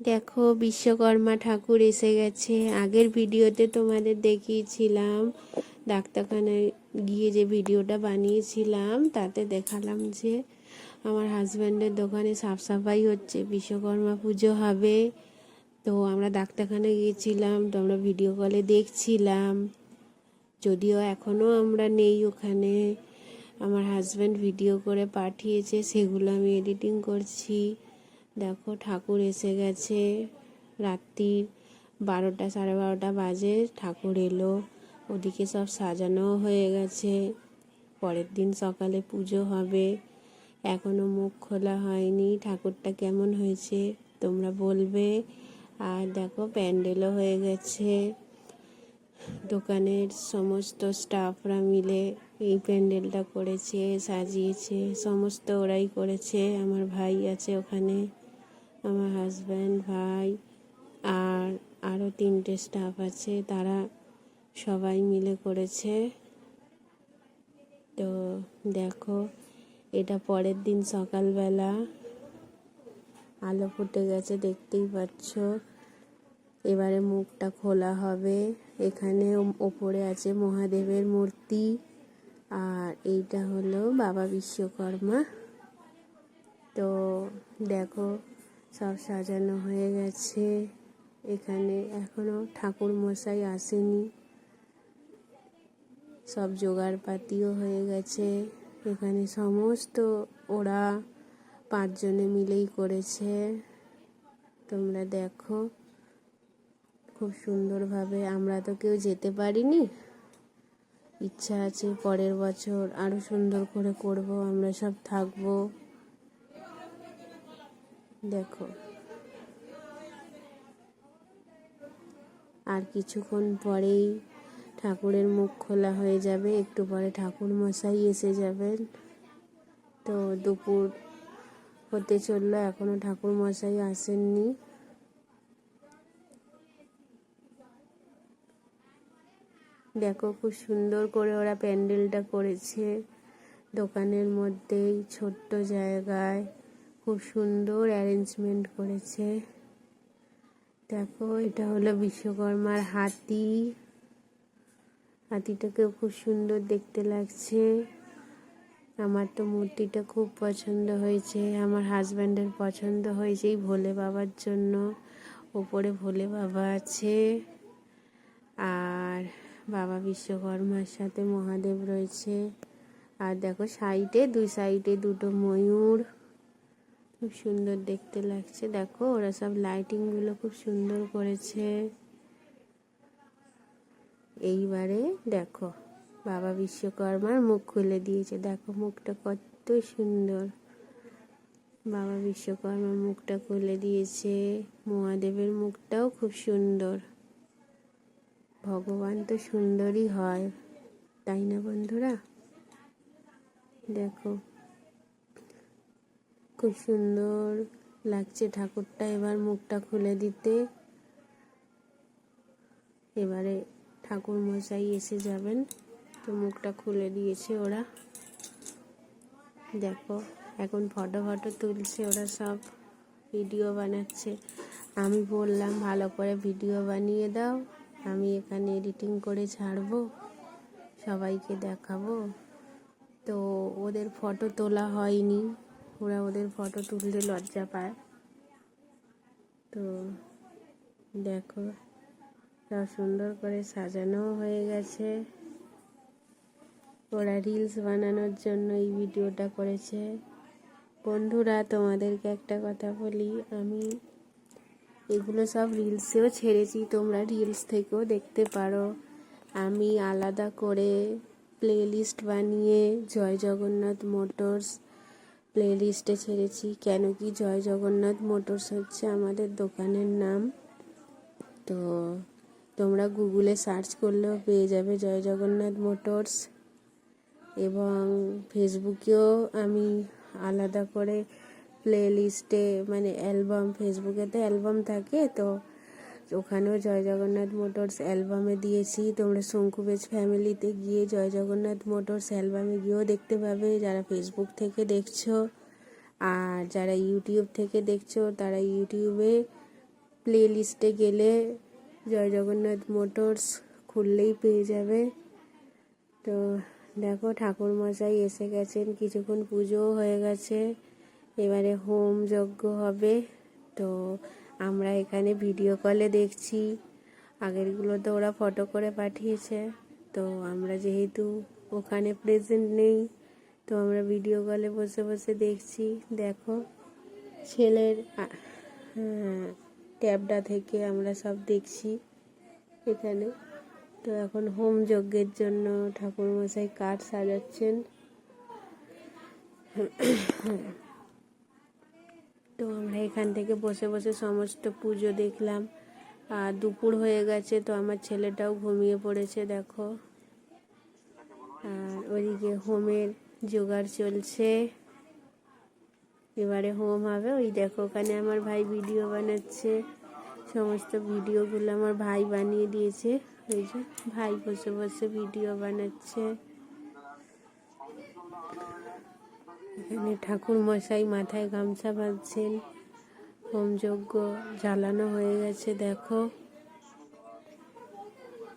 দেখো, বিশ্বকর্মা ঠাকুর এসে গেছে। আগের ভিডিওতে তোমাদের দেখিয়েছিলাম ডাক্তারখানায় গিয়ে যে ভিডিওটা বানিয়েছিলাম, তাতে দেখালাম যে আমার হাজব্যান্ডের দোকানে সাফ সাফাই হচ্ছে, বিশ্বকর্মা পুজো হবে। তো আমরা ডাক্তারখানায় গিয়েছিলাম, তো আমরা ভিডিও কলে দেখছিলাম। যদিও এখনও আমরা নেই ওখানে। আমার হাজব্যান্ড ভিডিও করে পাঠিয়েছে, সেগুলো আমি এডিটিং করছি। দেখো ঠাকুর এসে গেছে। রাত্রির বারোটা, সাড়ে বারোটা বাজে, ঠাকুর এলো। ওদিকে সব সাজানো হয়ে গেছে। পরের দিন সকালে পুজো হবে। এখনও মুখ খোলা হয়নি। ঠাকুরটা কেমন হয়েছে তোমরা বলবে। আর দেখো প্যান্ডেলও হয়ে গেছে। দোকানের সমস্ত স্টাফরা মিলে এই প্যান্ডেলটা করেছে, সাজিয়েছে। সমস্ত ওরাই করেছে। আমার ভাই আছে ওখানে। আমার হাজব্যান্ড ভাই আর আরও তিনটে স্টাফ আছে, তারা সবাই মিলে করেছে। তো দেখো, এটা পরের দিন সকালবেলা। আলো ফুটে গেছে, দেখতেই পাচ্ছ। এবারে মুখটা খোলা হবে। এখানে ওপরে আছে মহাদেবের মূর্তি। আর এইটা হলো বাবা বিশ্বকর্মা। তো দেখো সব সাজানো হয়ে গেছে। এখানে এখনও ঠাকুর মশাই আসেনি। সব জোগাড় পাতিও হয়ে গেছে। এখানে সমস্ত ওরা পাঁচজনে মিলেই করেছে। তোমরা দেখো, খুব সুন্দরভাবে আমরা তো কেউ যেতে পারিনি। ইচ্ছা আছে পরের বছর আরও সুন্দর করে করব, আমরা সব থাকব। দেখো। আর কিছুক্ষণ পরেই ঠাকুরের মুখ খোলা হয়ে যাবে, একটু পরে ঠাকুর মশাই এসে যাবেন। তো দুপুর হতে চলল, এখনও ঠাকুর মশাই আসেননি। দেখো খুব সুন্দর করে ওরা প্যান্ডেলটা করেছে। দোকানের মধ্যেই, ছোট্ট জায়গায়। খুব সুন্দর অ্যারেঞ্জমেন্ট করেছে। দেখো, এটা হলো বিশ্বকর্মার হাতি। হাতিটাকেও খুব সুন্দর দেখতে লাগছে। আমার তো মূর্তিটা খুব পছন্দ হয়েছে। আমার হাজব্যান্ডের পছন্দ হয়েছে এই ভোলে বাবার জন্য। ওপরে ভোলে বাবা আছে। আর বাবা বিশ্বকর্মার সাথে মহাদেব রয়েছে। আর দেখো, সাইডে, দুই সাইডে দুটো ময়ূর। খুব সুন্দর দেখতে লাগছে। দেখো, ওরা সব লাইটিংগুলো খুব সুন্দর করেছে। এইবারে দেখো, বাবা বিশ্বকর্মার মুখ খুলে দিয়েছে। দেখো, মুখটা কত সুন্দর। বাবা বিশ্বকর্মার মুখটা খুলে দিয়েছে। মহাদেবের মুখটাও খুব সুন্দর। ভগবান তো সুন্দরই হয়, তাই না বন্ধুরা? দেখো। খুব সুন্দর লাগছে ঠাকুরটা। এবার মুখটা খুলে দিতে। এবারে ঠাকুর মশাই এসে যাবেন। তো মুখটা খুলে দিয়েছে ওরা। দেখো, এখন ফটো ফটো তুলছে ওরা সব। ভিডিও বানাচ্ছে। আমি বললাম, ভালো করে ভিডিও বানিয়ে দাও। আমি এখানে এডিটিং করে ছাড়বো। সবাইকে দেখাবো। তো ওদের ফটো তোলা হয়নি। ওরা ওদের ফটো তুলতে লজ্জা পায়। তো দেখো, সব সুন্দর করে সাজানো হয়ে গেছে। ওরা রিলস বানানোর জন্য এই ভিডিওটা করেছে। বন্ধুরা, তোমাদেরকে একটা কথা বলি। আমি এগুলো সব রিলসেও ছেড়েছি, তোমরা রিলস থেকেও দেখতে পারো। আমি আলাদা করে প্লে লিস্ট বানিয়ে জয় জগন্নাথ মোটরস প্লে লিস্টে ছেড়েছি। কেন কি জয় জগন্নাথ মোটরস হচ্ছে আমাদের দোকানের নাম। তো তোমরা গুগলে সার্চ করলেও পেয়ে যাবে জয় জগন্নাথ মোটরস। এবং ফেসবুকেও আমি আলাদা করে প্লে লিস্টে মানে অ্যালবাম, ফেসবুকে তো অ্যালবাম থাকে, তো ওখানেও জয় জগন্নাথ মোটরস অ্যালবামে দিয়েছি। তোমরা শঙ্কুবেজ ফ্যামিলিতে গিয়ে জয় জগন্নাথ মোটরস অ্যালবামে গিয়েও দেখতে পাবে। যারা ফেসবুক থেকে দেখছ আর যারা ইউটিউব থেকে দেখছ, তারা ইউটিউবে প্লে লিস্টে গেলে জয় জগন্নাথ মোটরস খুললেই পেয়ে যাবে। তো দেখো ঠাকুর মশাই এসে গেছেন, কিছুক্ষণ পুজোও হয়ে গেছে, এবারে হোম যজ্ঞ হবে। তো আমরা এখানে ভিডিও কলে দেখছি। আগেরগুলো তো ওরা ফটো করে পাঠিয়েছে। তো আমরা যেহেতু ওখানে প্রেজেন্ট নেই তো আমরা ভিডিও কলে বসে বসে দেখছি। দেখো ছেলের হ্যাঁ, ট্যাবটা থেকে আমরা সব দেখছি এখানে। তো এখন হোম যজ্ঞের জন্য ঠাকুরমশাই কাঠ সাজাচ্ছেন। তো আমরা এখান থেকে বসে বসে সমস্ত পুজো দেখলাম। আর দুপুর হয়ে গেছে তো আমার ছেলেটাও ঘুমিয়ে পড়েছে, দেখো। আর ওইদিকে হোমের জোগাড় চলছে। এবারে হোম হবে। ওই দেখো, ওখানে আমার ভাই ভিডিও বানাচ্ছে। সমস্ত ভিডিওগুলো আমার ভাই বানিয়ে দিয়েছে। ওই যে ভাই বসে বসে ভিডিও বানাচ্ছে। এখানে ঠাকুর মশাই মাথায় গামছা বাঁধছেন। হোমযজ্ঞ জ্বালানো হয়ে গেছে, দেখো।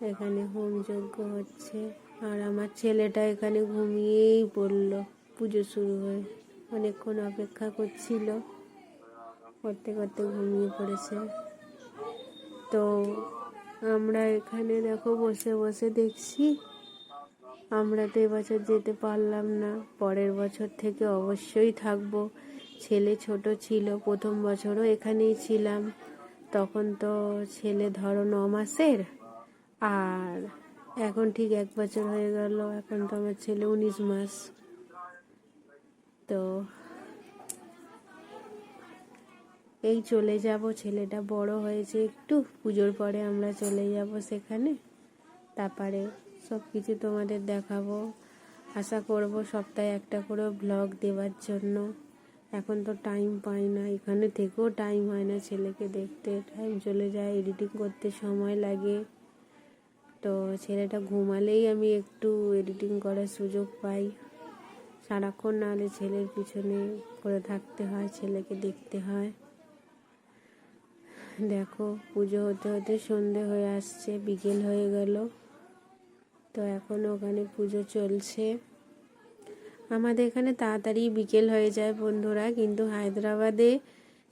এখানে হোমযজ্ঞ হচ্ছে। আর আমার ছেলেটা এখানে ঘুমিয়েই পড়ল। পুজো শুরু হয়ে অনেকক্ষণ অপেক্ষা করছিল। করতে করতে ঘুমিয়ে পড়েছে। তো আমরা এখানে দেখো বসে বসে দেখছি। আমরা তো এবছর যেতে পারলাম না। পরের বছর থেকে অবশ্যই থাকব। ছেলে ছোট ছিল, প্রথম বছরও এখানেই ছিলাম। তখন তো ছেলে ধরো ন মাসের। আর এখন ঠিক এক বছর হয়ে গেল, এখন তো আমার ছেলে উনিশ মাস। তো এই চলে যাব, ছেলেটা বড় হয়েছে একটু, পুজোর পরে আমরা চলে যাব সেখানে। তারপরে সব কিছু তোমাদের দেখাবো। আশা করব সপ্তাহে একটা করে ব্লগ দেওয়ার জন্য। এখন তো টাইম পাই না। এখানে থেকেও টাইম হয় না ছেলেকে দেখতে। টাইম চলে যায় এডিটিং করতে সময় লাগে। তো ছেলেটা ঘুমালেই আমি একটু এডিটিং করার সুযোগ পাই। সারাক্ষণ নাহলে ছেলের পিছনে করে থাকতে হয়, ছেলেকে দেখতে হয়। দেখো, পুজো হতে হতে সন্ধে হয়ে আসছে, বিকেল হয়ে গেল। তো এখন ওখানে পুজো চলছে। আমাদের এখানে তাড়াতাড়ি বিকেল হয়ে যায় বন্ধুরা, কিন্তু হায়দ্রাবাদে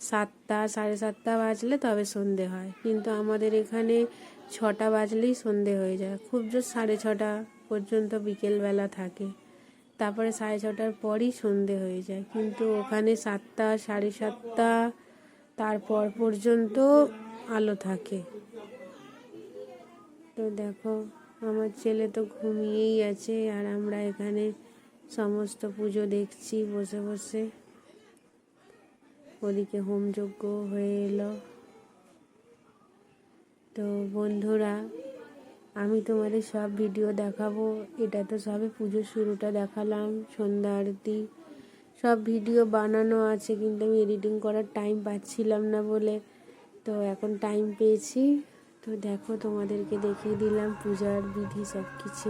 সাতটা, সাড়ে সাতটা বাজলে তবে সন্ধে হয়। কিন্তু আমাদের এখানে ছটা বাজলেই সন্ধে হয়ে যায়। খুব জোর সাড়ে ছটা পর্যন্ত বিকেলবেলা থাকে। তারপরে সাড়ে ছটার পরই সন্ধে হয়ে যায়। কিন্তু ওখানে সাতটা, সাড়ে সাতটা, তারপর পর্যন্ত আলো থাকে। তো দেখো আমার ছেলে তো ঘুমিয়েই আছে আর আমরা এখানে সমস্ত পুজো দেখছি, বসে বসে। ওদিকে হোমযজ্ঞ হয়ে এলো। তো বন্ধুরা, আমি তোমাদের সব ভিডিও দেখাবো। এটা তো সবে পুজোর শুরুটা দেখালাম, সন্ধ্যা আরতি। সব ভিডিও বানানো আছে, কিন্তু আমি এডিটিং করার টাইম পাচ্ছিলাম না বলে। তো এখন টাইম পেয়েছি। তো দেখো তোমাদেরকে দেখিয়ে দিলাম পূজার বিধি সব কিছু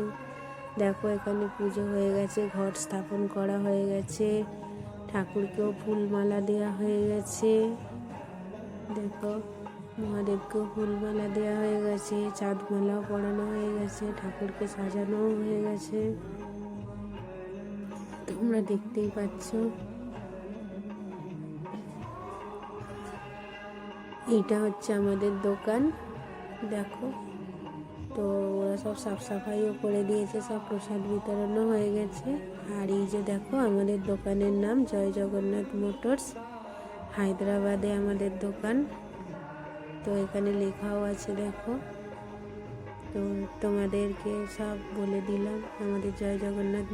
দেখো এখানে পুজো হয়ে গেছে, ঘট স্থাপন করা হয়ে গেছে, ঠাকুরকেও ফুলমালা দেওয়া হয়ে গেছে। দেখো মহাদেবকেও ফুলমালা দেওয়া হয়ে গেছে, চাঁদমালাও পরানো হয়ে গেছে, ঠাকুরকে সাজানোও হয়ে গেছে। তোমরা দেখতেই পাচ্ছ। এইটা হচ্ছে আমাদের দোকান। দেখো। তো ওরা সব সাফ সাফাইও করে দিয়েছে, সব প্রসাদ বিতরণও হয়ে গেছে। আর এই যে দেখো, আমাদের দোকানের নাম জয় জগন্নাথ মোটরস, হায়দ্রাবাদে আমাদের দোকান। তো এখানে লেখাও আছে, দেখো। তো তোমাদেরকে সব বলে দিলাম, আমাদের জয় জগন্নাথ